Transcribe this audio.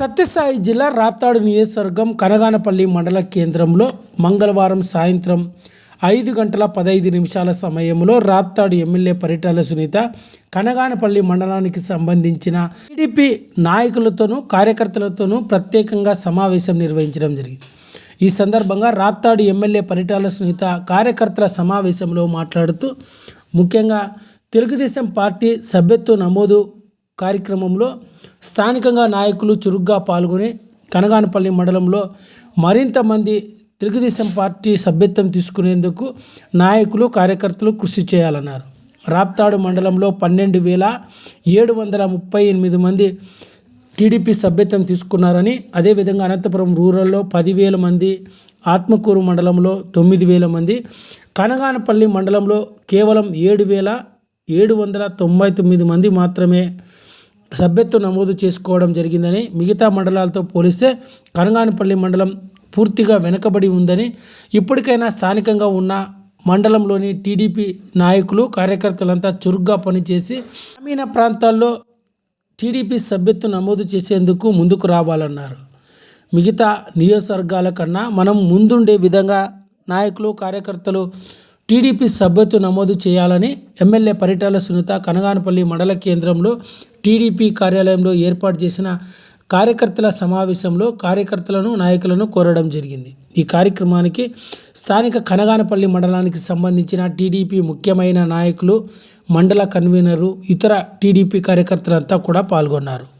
సత్యసాయి జిల్లా రాప్తాడు నియోజకవర్గం కనగానపల్లి మండల కేంద్రంలో మంగళవారం సాయంత్రం ఐదు గంటల పదహైదు నిమిషాల సమయంలో రాప్తాడు ఎమ్మెల్యే పరిటాల సునీత కనగానపల్లి మండలానికి సంబంధించిన టీడీపీ నాయకులతోనూ కార్యకర్తలతోనూ ప్రత్యేకంగా సమావేశం నిర్వహించడం జరిగింది. ఈ సందర్భంగా రాప్తాడు ఎమ్మెల్యే పరిటాల సునీత కార్యకర్తల సమావేశంలో మాట్లాడుతూ ముఖ్యంగా తెలుగుదేశం పార్టీ సభ్యత్వ నమోదు కార్యక్రమంలో స్థానికంగా నాయకులు చురుగ్గా పాల్గొని కనగానపల్లి మండలంలో మరింత మంది తెలుగుదేశం పార్టీ సభ్యత్వం తీసుకునేందుకు నాయకులు కార్యకర్తలు కృషి చేయాలన్నారు. రాప్తాడు మండలంలో పన్నెండు వేల ఏడు వందల ముప్పై ఎనిమిది మంది టీడీపీ సభ్యత్వం తీసుకున్నారని అదేవిధంగా అనంతపురం రూరల్లో పదివేల మంది ఆత్మకూరు మండలంలో తొమ్మిది వేల మంది కనగానపల్లి మండలంలో కేవలం ఏడు వేల ఏడు వందల తొంభై తొమ్మిది మంది మాత్రమే సభ్యత్వం నమోదు చేసుకోవడం జరిగిందని మిగతా మండలాలతో పోలిస్తే కనగానపల్లి మండలం పూర్తిగా వెనుకబడి ఉందని ఇప్పటికైనా స్థానికంగా ఉన్న మండలంలోని టీడీపీ నాయకులు కార్యకర్తలంతా చురుగ్గా పనిచేసి గ్రామీణ ప్రాంతాల్లో టీడీపీ సభ్యత్వం నమోదు చేసేందుకు ముందుకు రావాలన్నారు. మిగతా నియోజకవర్గాల కన్నా మనం ముందుండే విధంగా నాయకులు కార్యకర్తలు టీడీపీ సభ్యత్వం నమోదు చేయాలని ఎమ్మెల్యే పరిటాల సునీత కనగానపల్లి మండల కేంద్రంలో టీడీపీ కార్యాలయంలో ఏర్పాటు చేసిన కార్యకర్తల సమావేశంలో కార్యకర్తలను నాయకులను కోరడం జరిగింది. ఈ కార్యక్రమానికి స్థానిక కనగానపల్లి మండలానికి సంబంధించిన టీడీపీ ముఖ్యమైన నాయకులు మండల కన్వీనరు ఇతర టీడీపీ కార్యకర్తలంతా కూడా పాల్గొన్నారు.